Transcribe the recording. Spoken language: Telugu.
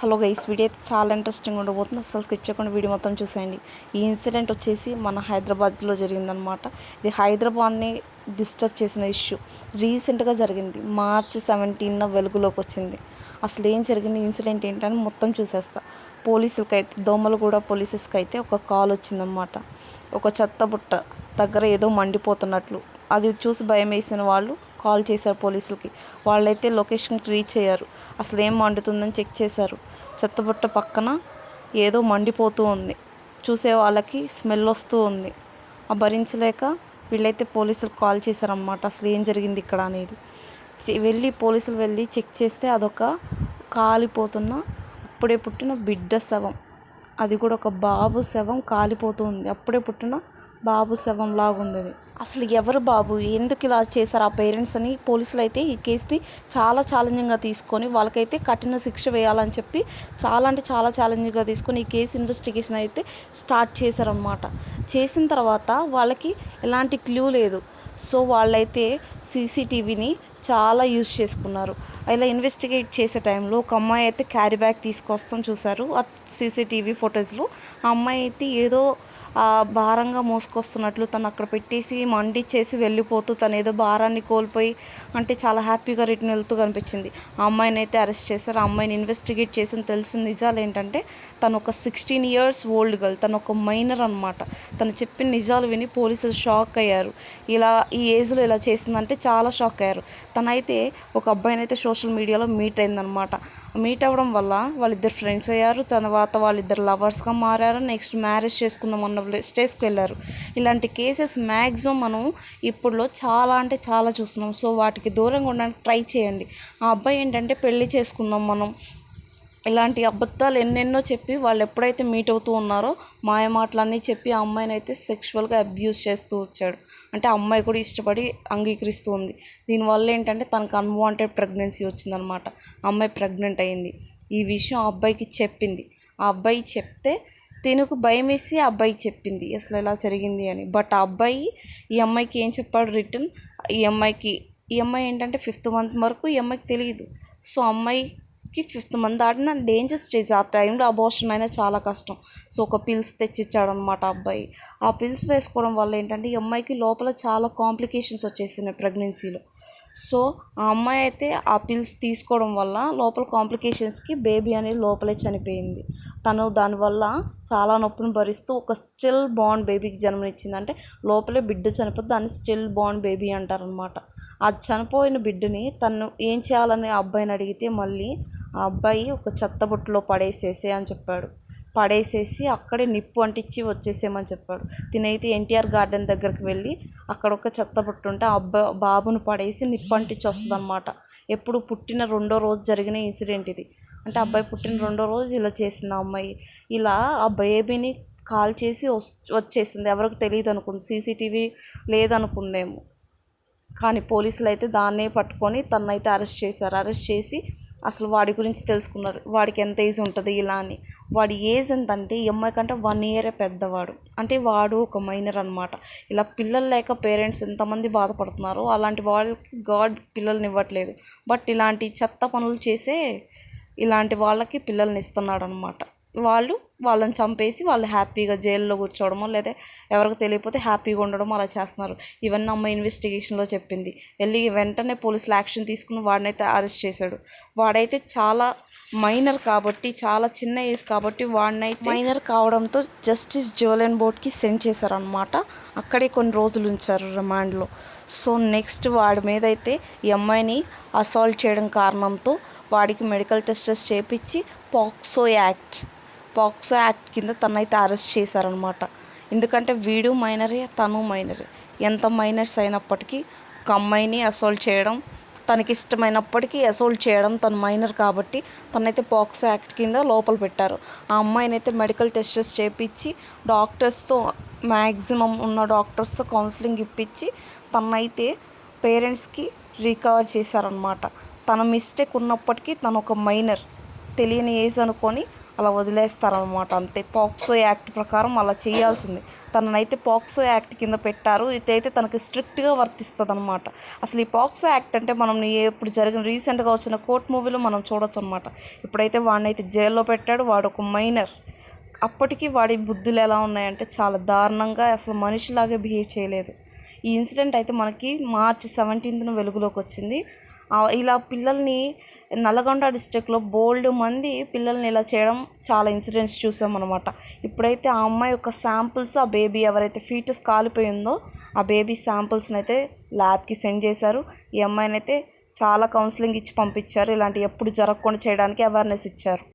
హలో గైస్ వీడియో అయితే చాలా ఇంట్రెస్టింగ్ ఉండబోతుంది. అసలు స్కిప్ చేయకుండా వీడియో మొత్తం చూసేయండి. ఈ ఇన్సిడెంట్ వచ్చేసి మన హైదరాబాద్లో జరిగిందనమాట ఇది హైదరాబాద్ని డిస్టర్బ్ చేసిన ఇష్యూ రీసెంట్గా జరిగింది. మార్చ్ సెవెంటీన్న వెలుగులోకి వచ్చింది. అసలు ఏం జరిగింది? ఇన్సిడెంట్ ఏంటని మొత్తం చూసేస్తా. పోలీసులకి అయితే దోమలగూడ పోలీసెస్కి అయితే ఒక కాల్ వచ్చిందనమాట ఒక చెత్త బుట్ట దగ్గర ఏదో మండిపోతున్నట్లు. అది చూసి భయం వేసిన వాళ్ళు కాల్ చేశారు పోలీసులకి. వాళ్ళైతే లొకేషన్కి రీచ్ అయ్యారు. అసలు ఏం మండుతుందని చెక్ చేశారు. చెత్తబుట్ట పక్కన ఏదో మండిపోతూ ఉంది. చూసే వాళ్ళకి స్మెల్ వస్తూ ఉంది. ఆ భరించలేక వీళ్ళైతే పోలీసులకు కాల్ చేశారన్నమాట. అసలు ఏం జరిగింది ఇక్కడ అనేది. వెళ్ళి పోలీసులు వెళ్ళి చెక్ చేస్తే అదొక కాలిపోతున్న అప్పుడే పుట్టిన బిడ్డ శవం. అది కూడా ఒక బాబు శవం కాలిపోతూ ఉంది. అప్పుడే పుట్టిన బాబు శవం లాగా ఉంది అది అసలు ఎవరు బాబు? ఎందుకు ఇలా చేశారు? ఆ పేరెంట్స్ అని పోలీసులు అయితే ఈ కేసుని చాలా ఛాలెంజింగ్గా తీసుకొని వాళ్ళకైతే కఠిన శిక్ష వేయాలని చెప్పి చాలా అంటే చాలా ఛాలెంజింగ్గా తీసుకొని ఈ కేసు ఇన్వెస్టిగేషన్ అయితే స్టార్ట్ చేశారనమాట చేసిన తర్వాత వాళ్ళకి ఎలాంటి క్లూ లేదు. సో వాళ్ళైతే సీసీటీవీని చాలా యూజ్ చేసుకున్నారు. ఇలా ఇన్వెస్టిగేట్ చేసే టైంలో ఒక అమ్మాయి అయితే క్యారీ బ్యాగ్ తీసుకొస్తాం చూసారు. ఆ సీసీటీవీ ఫొటోస్లో ఆ అమ్మాయి అయితే ఏదో భారంగా మోసుకొస్తున్నట్లు తను అక్కడ పెట్టేసి మండిచ్చేసి వెళ్ళిపోతూ తను ఏదో భారాన్ని కోల్పోయి అంటే చాలా హ్యాపీగా రిటర్న్ వెళ్తూ కనిపించింది. ఆ అమ్మాయిని అయితే అరెస్ట్ చేశారు. ఆ అమ్మాయిని ఇన్వెస్టిగేట్ చేసిన తెలిసిన నిజాలు ఏంటంటే తను ఒక సిక్స్టీన్ ఇయర్స్ ఓల్డ్ గర్ల్ తను ఒక మైనర్ అనమాట తను చెప్పిన నిజాలు విని పోలీసులు షాక్ అయ్యారు. ఇలా ఈ ఏజ్లో ఇలా చేసిందంటే చాలా షాక్ అయ్యారు. తనైతే ఒక అబ్బాయిని అయితే సోషల్ సోషల్ మీడియాలో మీట్ అయిందనమాట. మీట్ అవ్వడం వల్ల వాళ్ళిద్దరు ఫ్రెండ్స్ అయ్యారు. తర్వాత వాళ్ళిద్దరు లవర్స్గా మారారు. నెక్స్ట్ మ్యారేజ్ చేసుకుందాం అన్న స్టేజ్కి వెళ్ళారు. ఇలాంటి కేసెస్ మ్యాక్సిమం మనం ఇప్పుడులో చాలా అంటే చాలా చూస్తున్నాం. సో వాటికి దూరంగా ఉండడానికి ట్రై చేయండి. ఆ అబ్బాయి ఏంటంటే పెళ్ళి చేసుకుందాం మనం. ఇలాంటి అబద్ధాలు ఎన్నెన్నో చెప్పి వాళ్ళు ఎప్పుడైతే మీట్ అవుతూ ఉన్నారో మాయ మాటలన్నీ చెప్పి ఆ అమ్మాయిని అయితే సెక్షువల్గా అబ్యూస్ చేస్తూ వచ్చాడు. అంటే ఆ అమ్మాయి కూడా ఇష్టపడి అంగీకరిస్తూ ఉంది దీనివల్ల ఏంటంటే తనకు అన్వాంటెడ్ ప్రెగ్నెన్సీ వచ్చిందనమాట. అమ్మాయి ప్రెగ్నెంట్ అయింది. ఈ విషయం ఆ అబ్బాయికి చెప్పింది. ఆ అబ్బాయి చెప్తే తినుకు భయం వేసి ఆ అబ్బాయికి చెప్పింది. అసలు ఇలా జరిగింది అని. బట్ ఆ అబ్బాయి ఈ అమ్మాయికి ఏం చెప్పాడు రిటర్న్ ఈ అమ్మాయికి ఈ అమ్మాయి ఏంటంటే ఫిఫ్త్ మంత్ వరకు ఈ అమ్మాయికి తెలియదు సో అమ్మాయి కి ఫిఫ్త్ మంత్ దాటిన డేంజర్ స్టేజ్ ఆ టైంలో అబోషన్ అయినా చాలా కష్టం. సో ఒక పిల్స్ తెచ్చిచ్చాడు అనమాట అబ్బాయి. ఆ పిల్స్ వేసుకోవడం వల్ల ఏంటంటే ఈ అమ్మాయికి లోపల చాలా కాంప్లికేషన్స్ వచ్చేసినాయి ప్రెగ్నెన్సీలో సో ఆ అమ్మాయి అయితే ఆ పిల్స్ తీసుకోవడం వల్ల లోపల కాంప్లికేషన్స్కి బేబీ అనేది లోపలే చనిపోయింది. తను దానివల్ల చాలా నొప్పిని భరిస్తూ ఒక స్టిల్ బాండ్ బేబీకి జన్మనిచ్చింది. అంటే లోపలే బిడ్డ చనిపోతే దాన్ని స్టిల్ బాండ్ బేబీ అంటారనమాట ఆ చనిపోయిన బిడ్డని తను ఏం చేయాలని ఆ అబ్బాయిని అడిగితే మళ్ళీ ఆ అబ్బాయి ఒక చెత్త బుట్టలో పడేసేసే అని చెప్పాడు. పడేసేసి అక్కడే నిప్పు అంటించి వచ్చేసేయమని చెప్పాడు. తినైతే ఎన్టీఆర్ గార్డెన్ దగ్గరికి వెళ్ళి అక్కడ ఒక చెత్త బుట్టు ఉంటే ఆ అబ్బా బాబును పడేసి నిప్పు అంటించి వస్తుందన్నమాట. ఎప్పుడు పుట్టిన రెండో రోజు జరిగిన ఇన్సిడెంట్ ఇది. అంటే అబ్బాయి పుట్టిన రెండో రోజు ఇలా చేసింది ఆ అమ్మాయి. ఇలా ఆ బేబీని కాల్ చేసి వస్ వచ్చేసింది. ఎవరికి తెలియదు అనుకుంది. సీసీటీవీ లేదనుకుందేమో. కానీ పోలీసులు అయితే దాన్నే పట్టుకొని తనైతే అరెస్ట్ చేశారు. అరెస్ట్ చేసి అసలు వాడి గురించి తెలుసుకున్నారు. వాడికి ఎంత ఏజ్ ఉంటుంది ఇలా అని. వాడి ఏజ్ ఎంత అంటే ఈ అమ్మాయి కంటే వన్ ఇయరే పెద్దవాడు. అంటే వాడు ఒక మైనర్ అనమాట ఇలా పిల్లలు లేక పేరెంట్స్ ఎంతమంది బాధపడుతున్నారో అలాంటి వాళ్ళకి గాడ్ పిల్లల్ని ఇవ్వట్లేదు. బట్ ఇలాంటి చెత్త పనులు చేసే ఇలాంటి వాళ్ళకి పిల్లల్ని ఇస్తున్నాడు అనమాట వాళ్ళు వాళ్ళని చంపేసి వాళ్ళు హ్యాపీగా జైల్లో కూర్చోవడమో లేదా ఎవరికి తెలియకపోతే హ్యాపీగా ఉండడం అలా చేస్తున్నారు. ఇవన్నీ అమ్మ ఇన్వెస్టిగేషన్లో చెప్పింది. వెళ్ళి వెంటనే పోలీసులు యాక్షన్ తీసుకుని వాడినైతే అరెస్ట్ చేశాడు. వాడైతే చాలా మైనర్ కాబట్టి చాలా చిన్న ఏజ్ కాబట్టి వాడినైతే మైనర్ కావడంతో జస్టిస్ జ్యువెలన్ బోర్డ్కి సెండ్ చేశారనమాట అక్కడే కొన్ని రోజులు ఉంచారు రిమాండ్లో. సో నెక్స్ట్ వాడి మీద అయితే ఈ అమ్మాయిని అసాల్ట్ చేయడం కారణంతో వాడికి మెడికల్ టెస్టెస్ చేపించి పాక్సో యాక్ట్ పాక్సో యాక్ట్ కింద తనైతే అరెస్ట్ చేశారనమాట ఎందుకంటే వీడు మైనరే తను మైనరే. ఎంత మైనర్స్ అయినప్పటికీ ఒక అమ్మాయిని అసోల్ట్ చేయడం తనకి ఇష్టమైనప్పటికీ అసోల్ట్ చేయడం తను మైనర్ కాబట్టి తనైతే పాక్సో యాక్ట్ కింద లోపల పెట్టారు. ఆ అమ్మాయినైతే మెడికల్ టెస్టెస్ చేపించి డాక్టర్స్తో మ్యాక్సిమం ఉన్న డాక్టర్స్తో కౌన్సిలింగ్ ఇప్పించి తనైతే పేరెంట్స్కి రికవర్ చేశారనమాట తన మిస్టేక్ ఉన్నప్పటికీ తను ఒక మైనర్ తెలియని ఏజ్ అనుకొని అలా వదిలేస్తారనమాట అంతే. పాక్సో యాక్ట్ ప్రకారం అలా చేయాల్సింది. తననైతే పాక్సో యాక్ట్ కింద పెట్టారు. ఇదైతే తనకి స్ట్రిక్ట్గా వర్తిస్తుంది అనమాట అసలు ఈ పాక్సో యాక్ట్ అంటే మనం ఇప్పుడు జరిగిన రీసెంట్గా వచ్చిన కోర్ట్ మూవీలో మనం చూడొచ్చు అనమాట ఇప్పుడైతే వాడిని అయితే జైల్లో పెట్టాడు. వాడు ఒక మైనర్. అప్పటికి వాడి బుద్ధులు ఎలా ఉన్నాయంటే చాలా దారుణంగా అసలు మనిషిలాగే బిహేవ్ చేయలేదు. ఈ ఇన్సిడెంట్ అయితే మనకి మార్చ్ సెవెంటీన్త్న వెలుగులోకి వచ్చింది. ఇలా పిల్లల్ని నల్గొండ డిస్ట్రిక్ట్లో బోల్డ్ మంది పిల్లల్ని ఇలా చేయడం చాలా ఇన్సిడెంట్స్ చూసామన్నమాట ఇప్పుడైతే ఆ అమ్మాయి యొక్క శాంపుల్స్ ఆ బేబీ ఎవరైతే ఫీటస్ కాలిపోయిందో ఆ బేబీ శాంపుల్స్ని అయితే ల్యాబ్కి సెండ్ చేశారు. ఈ అమ్మాయిని అయితే చాలా కౌన్సిలింగ్ ఇచ్చి పంపించారు. ఇలాంటి ఎప్పుడు జరగకుండా చేయడానికి అవేర్నెస్ ఇచ్చారు.